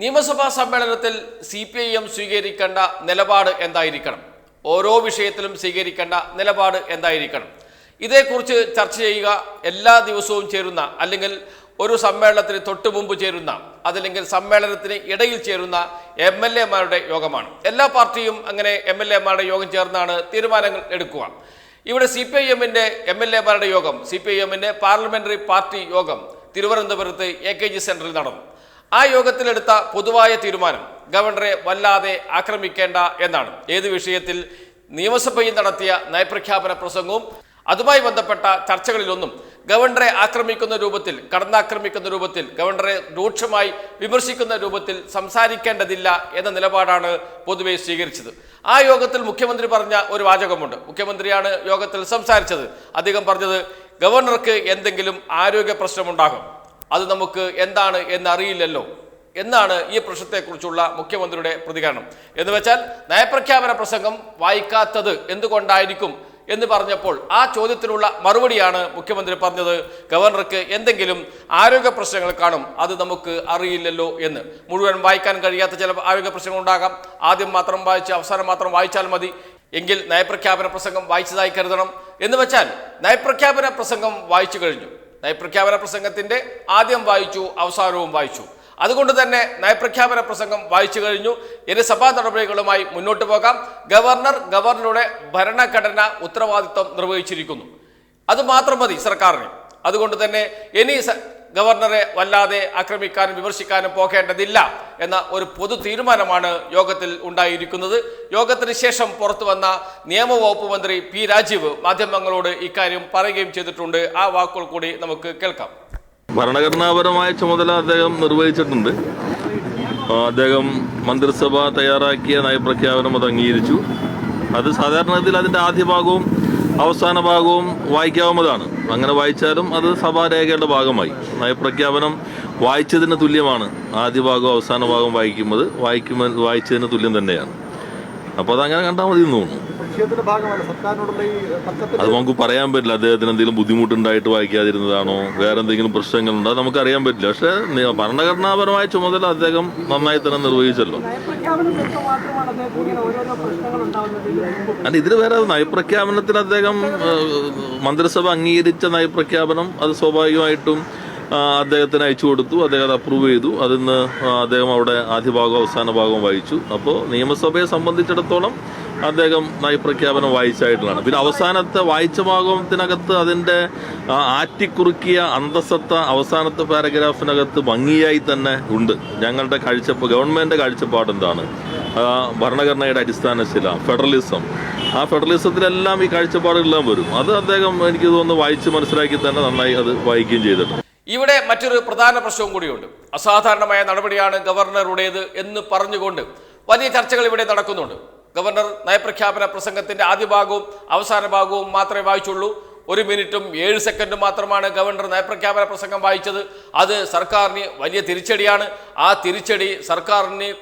നിയമസഭാ സമ്മേളനത്തിൽ C P I M സ്വീകരിക്കേണ്ട നിലപാട് എന്തായിരിക്കണം? ഓരോ വിഷയത്തിലും സ്വീകരിക്കേണ്ട നിലപാട് എന്തായിരിക്കണം? ഇതേക്കുറിച്ച് ചർച്ച ചെയ്യുക എല്ലാ ദിവസവും ചേരുന്ന അല്ലെങ്കിൽ ഒരു സമ്മേളനത്തിന് തൊട്ടു മുമ്പ് ചേരുന്ന അതല്ലെങ്കിൽ സമ്മേളനത്തിന് ഇടയിൽ ചേരുന്ന എം എൽ എമാരുടെ യോഗമാണ്. എല്ലാ പാർട്ടിയും അങ്ങനെ എം എൽ എമാരുടെ യോഗം ചേർന്നാണ് തീരുമാനങ്ങൾ എടുക്കുക. ഇവിടെ സി പി ഐ എമ്മിന്റെ എം എൽ എമാരുടെ യോഗം സി പി ഐ എമ്മിന്റെ പാർലമെന്ററി പാർട്ടി യോഗം തിരുവനന്തപുരത്ത് എ കെ ജി സെന്ററിൽ നടന്നു. ആ യോഗത്തിലെടുത്ത പൊതുവായ തീരുമാനം ഗവർണറെ വല്ലാതെ ആക്രമിക്കേണ്ട എന്നാണ്. ഏത് വിഷയത്തിൽ നിയമസഭയിൽ നടത്തിയ നയപ്രഖ്യാപന പ്രസംഗവും അതുമായി ബന്ധപ്പെട്ട ചർച്ചകളിലൊന്നും ഗവർണറെ ആക്രമിക്കുന്ന രൂപത്തിൽ കടന്നാക്രമിക്കുന്ന രൂപത്തിൽ ഗവർണറെ രൂക്ഷമായി വിമർശിക്കുന്ന രൂപത്തിൽ സംസാരിക്കേണ്ടതില്ല എന്ന നിലപാടാണ് പൊതുവെ സ്വീകരിച്ചത്. ആ യോഗത്തിൽ മുഖ്യമന്ത്രി പറഞ്ഞ ഒരു വാചകമുണ്ട്. മുഖ്യമന്ത്രിയാണ് യോഗത്തിൽ സംസാരിച്ചത്. അദ്ദേഹം പറഞ്ഞത് ഗവർണർക്ക് എന്തെങ്കിലും ആരോഗ്യ പ്രശ്നമുണ്ടാകും. അത് നമുക്ക് എന്താണ് എന്നറിയില്ലല്ലോ. എന്നാണ് ഈ പ്രശ്നത്തെക്കുറിച്ചുള്ള മുഖ്യമന്ത്രിയുടെ പ്രതികരണം. എന്ന് വെച്ചാൽ നയപ്രഖ്യാപന പ്രസംഗം വായിക്കാത്തത് എന്തുകൊണ്ടായിരിക്കും എന്ന് പറഞ്ഞപ്പോൾ ആ ചോദ്യത്തിനുള്ള മറുപടിയാണ് മുഖ്യമന്ത്രി പറഞ്ഞത്. ഗവർണർക്ക് എന്തെങ്കിലും ആരോഗ്യ പ്രശ്നങ്ങൾ കാണും അത് നമുക്ക് അറിയില്ലല്ലോ എന്ന്. മുഴുവൻ വായിക്കാൻ കഴിയാത്ത ചില ആരോഗ്യ പ്രശ്നങ്ങൾ ഉണ്ടാകാം. ആദ്യം മാത്രം വായിച്ച് അവസാനം മാത്രം വായിച്ചാൽ മതി. എങ്കിൽ നയപ്രഖ്യാപന പ്രസംഗം വായിച്ചതായി കരുതണം. എന്ന് വെച്ചാൽ നയപ്രഖ്യാപന പ്രസംഗം വായിച്ചു കഴിഞ്ഞു. നയപ്രഖ്യാപന പ്രസംഗത്തിന്റെ ആദ്യം വായിച്ചു അവസാനവും വായിച്ചു. അതുകൊണ്ട് തന്നെ നയപ്രഖ്യാപന പ്രസംഗം വായിച്ചു കഴിഞ്ഞു. ഇനി സഭാ നടപടികളുമായി മുന്നോട്ട് പോകാം. ഗവർണർ ഗവർണറുടെ ഭരണഘടന ഉത്തരവാദിത്വം നിർവഹിച്ചിരിക്കുന്നു. അത് മാത്രം മതി സർക്കാരിന്. അതുകൊണ്ട് തന്നെ ഇനി ഗവർണറെ വല്ലാതെ ആക്രമിക്കാനും വിമർശിക്കാനും പോകേണ്ടതില്ല എന്ന ഒരു പൊതു തീരുമാനമാണ് യോഗത്തിൽ ഉണ്ടായിരിക്കുന്നത്. യോഗത്തിന് ശേഷം പുറത്തു വന്ന നിയമവകുപ്പ് മന്ത്രി പി രാജീവ് മാധ്യമങ്ങളോട് ഇക്കാര്യം പറയുകയും ചെയ്തിട്ടുണ്ട്. ആ വാക്കുകൾ കൂടി നമുക്ക് കേൾക്കാം. ഭരണഘടനാപരമായ ചുമതല അദ്ദേഹം നിർവഹിച്ചിട്ടുണ്ട്. അദ്ദേഹം മന്ത്രിസഭ തയ്യാറാക്കിയ നയപ്രഖ്യാപനം അത് അംഗീകരിച്ചു. അത് സാധാരണഗതിയിൽ അതിന്റെ ആദ്യ ഭാഗവും അവസാന ഭാഗവും വായിക്കാവുന്നതാണ്. അങ്ങനെ വായിച്ചാലും അത് സഭാരേഖയുടെ ഭാഗമായി. നയപ്രഖ്യാപനം വായിച്ചതിന് തുല്യമാണ്. ആദ്യ ഭാഗവും അവസാന ഭാഗവും വായിക്കുന്നത് വായിക്കുമ്പോൾ വായിച്ചതിന് തുല്യം തന്നെയാണ്. അപ്പോൾ അതങ്ങനെ കണ്ടാൽ മതി എന്ന് തോന്നുന്നു. വിഷയത്തിന്റെ ഭാഗമല്ല സർക്കാരിനോടുള്ള ഈ തർക്കത്തിൽ അത് നമുക്ക് പറയാൻ പറ്റില്ല. അദ്ദേഹത്തിന് എന്തെങ്കിലും ബുദ്ധിമുട്ടുണ്ടായിട്ട് വായിക്കാതിരുന്നതാണോ? വേറെ എന്തെങ്കിലും പ്രശ്നങ്ങളുണ്ടോ? അത് നമുക്ക് അറിയാൻ പറ്റില്ല. പക്ഷേ നി- ഭരണഘടനാപരമായ ചുമതല അദ്ദേഹം നന്നായി തന്നെ നിർവഹിച്ചല്ലോ. അല്ല തൊട്ട് മാത്രമാണ് അദ്ദേഹത്തിന് ഇങ്ങനെ ഓരോരോ പ്രശ്നങ്ങൾ ഉണ്ടാവുന്നത് ഇതിന് മുമ്പ് അല്ല ഇതിൽ വേറെ നയപ്രഖ്യാപനത്തിൽ അദ്ദേഹം ഏഹ്, മന്ത്രിസഭ അംഗീകരിച്ച നയപ്രഖ്യാപനം അത് സ്വാഭാവികമായിട്ടും ആ, അദ്ദേഹത്തിന് അയച്ചു കൊടുത്തു. അദ്ദേഹം അത് അപ്രൂവ് ചെയ്തു. അതിന്ന് ആ, അദ്ദേഹം അവിടെ ആദ്യ ഭാഗവും അവസാന ഭാഗവും വായിച്ചു. അപ്പോൾ നിയമസഭയെ സംബന്ധിച്ചിടത്തോളം അദ്ദേഹം നയപ്രഖ്യാപനം വായിച്ചായിട്ടുള്ളതാണ്. പിന്നെ അവസാനത്തെ വായിച്ച ഭാഗത്തിനകത്ത് അതിന്റെ ആറ്റിക്കുറുക്കിയ അന്തസത്ത അവസാനത്തെ പാരഗ്രാഫിനകത്ത് ഭംഗിയായി തന്നെ ഉണ്ട്. ഞങ്ങളുടെ കാഴ്ചപ്പ് ഗവൺമെന്റ് കാഴ്ചപ്പാട് എന്താണ്? ഭരണഘടനയുടെ അടിസ്ഥാനശില ഫെഡറലിസം. ആ ഫെഡറലിസത്തിലെല്ലാം ഈ കാഴ്ചപ്പാടുകളെല്ലാം വരും. അത് അദ്ദേഹം എനിക്ക് തോന്നുന്നു വായിച്ച് മനസ്സിലാക്കി തന്നെ നന്നായി അത് വായിക്കുകയും ചെയ്തിട്ടുണ്ട്. ഇവിടെ മറ്റൊരു പ്രധാന പ്രശ്നവും കൂടിയുണ്ട്. അസാധാരണമായ നടപടിയാണ് ഗവർണറുടേത് എന്ന് പറഞ്ഞുകൊണ്ട് വലിയ ചർച്ചകൾ ഇവിടെ നടക്കുന്നുണ്ട്. ഗവർണർ നയപ്രഖ്യാപന പ്രസംഗത്തിന്റെ ആദ്യ ഭാഗവും അവസാന ഭാഗവും മാത്രമേ വായിച്ചുള്ളൂ. ഒരു മിനിറ്റും ഏഴ് സെക്കൻഡും മാത്രമാണ് ഗവർണർ നയപ്രഖ്യാപന പ്രസംഗം വായിച്ചത്. അത് സർക്കാരിന് വലിയ തിരിച്ചടിയാണ്. ആ തിരിച്ചടി സർക്കാരിന്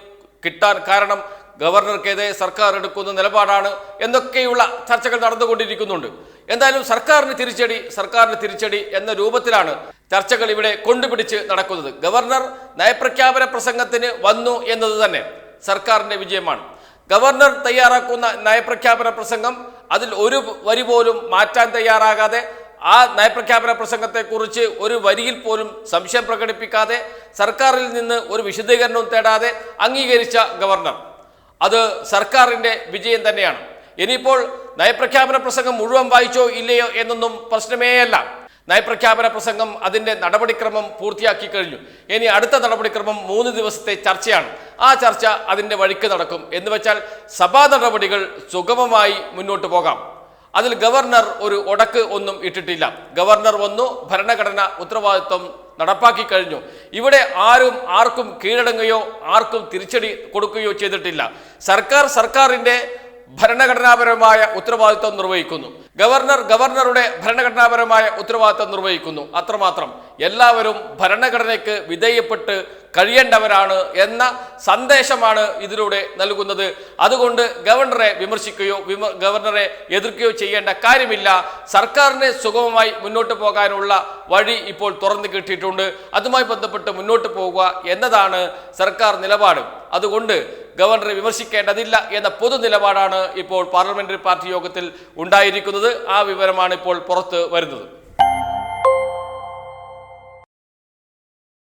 കിട്ടാൻ കാരണം ഗവർണർക്കെതിരെ സർക്കാർ എടുക്കുന്ന നിലപാടാണ് എന്നൊക്കെയുള്ള ചർച്ചകൾ നടന്നുകൊണ്ടിരിക്കുന്നുണ്ട്. എന്തായാലും സർക്കാരിന് തിരിച്ചടി സർക്കാരിന് തിരിച്ചടി എന്ന രൂപത്തിലാണ് ചർച്ചകൾ ഇവിടെ കൊണ്ടുപിടിച്ച് നടക്കുന്നത്. ഗവർണർ നയപ്രഖ്യാപന പ്രസംഗത്തിന് വന്നു എന്നത് തന്നെ സർക്കാരിന്റെ വിജയമാണ്. ഗവർണർ തയ്യാറാക്കുന്ന നയപ്രഖ്യാപന പ്രസംഗം അതിൽ ഒരു വരി പോലും മാറ്റാൻ തയ്യാറാകാതെ ആ നയപ്രഖ്യാപന പ്രസംഗത്തെക്കുറിച്ച് ഒരു വരിയിൽ പോലും സംശയം പ്രകടിപ്പിക്കാതെ സർക്കാരിൽ നിന്ന് ഒരു വിശദീകരണവും തേടാതെ അംഗീകരിച്ച ഗവർണർ. അത് സർക്കാരിന്റെ വിജയം തന്നെയാണ്. ഇനിയിപ്പോൾ നയപ്രഖ്യാപന പ്രസംഗം മുഴുവൻ വായിച്ചോ ഇല്ലയോ എന്നൊന്നും പ്രശ്നമേയല്ല. നയപ്രഖ്യാപന പ്രസംഗം അതിന്റെ നടപടിക്രമം പൂർത്തിയാക്കി കഴിഞ്ഞു. ഇനി അടുത്ത നടപടിക്രമം മൂന്ന് ദിവസത്തെ ചർച്ചയാണ്. ആ ചർച്ച അതിന്റെ വഴിക്ക് നടക്കും. എന്ന് വെച്ചാൽ സഭാ നടപടികൾ സുഗമമായി മുന്നോട്ട് പോകാം. അതിൽ ഗവർണർ ഒരു ഒടക്ക് ഒന്നും ഇട്ടിട്ടില്ല. ഗവർണർ വന്നു ഭരണഘടന ഉത്തരവാദിത്വം നടപ്പാക്കി കഴിഞ്ഞു. ഇവിടെ ആരും ആർക്കും കീഴടങ്ങുകയോ ആർക്കും തിരിച്ചടി കൊടുക്കുകയോ ചെയ്തിട്ടില്ല. സർക്കാർ സർക്കാരിന്റെ ഭരണഘടനാപരമായ ഉത്തരവാദിത്വം നിർവഹിക്കുന്നു. ഗവർണർ ഗവർണറുടെ ഭരണഘടനാപരമായ ഉത്തരവാദിത്വം നിർവഹിക്കുന്നു. അത്രമാത്രം. എല്ലാവരും ഭരണഘടനയ്ക്ക് വിധേയപ്പെട്ട് കഴിയേണ്ടവരാണ് എന്ന സന്ദേശമാണ് ഇതിലൂടെ നൽകുന്നത്. അതുകൊണ്ട് ഗവർണറെ വിമർശിക്കുകയോ വിമ ഗവർണറെ എതിർക്കുകയോ ചെയ്യേണ്ട കാര്യമില്ല. സർക്കാരിന് സുഗമമായി മുന്നോട്ട് പോകാനുള്ള വഴി ഇപ്പോൾ തുറന്നു കിട്ടിയിട്ടുണ്ട്. അതുമായി ബന്ധപ്പെട്ട് മുന്നോട്ട് പോകുക എന്നതാണ് സർക്കാർ നിലപാട്. അതുകൊണ്ട് ഗവർണറെ വിമർശിക്കേണ്ടതില്ല എന്ന പൊതു നിലപാടാണ് ഇപ്പോൾ പാർലമെന്ററി പാർട്ടി യോഗത്തിൽ ഉണ്ടായിരിക്കുന്നത്. ആ വിവരമാണ് ഇപ്പോൾ പുറത്ത് വരുന്നത്.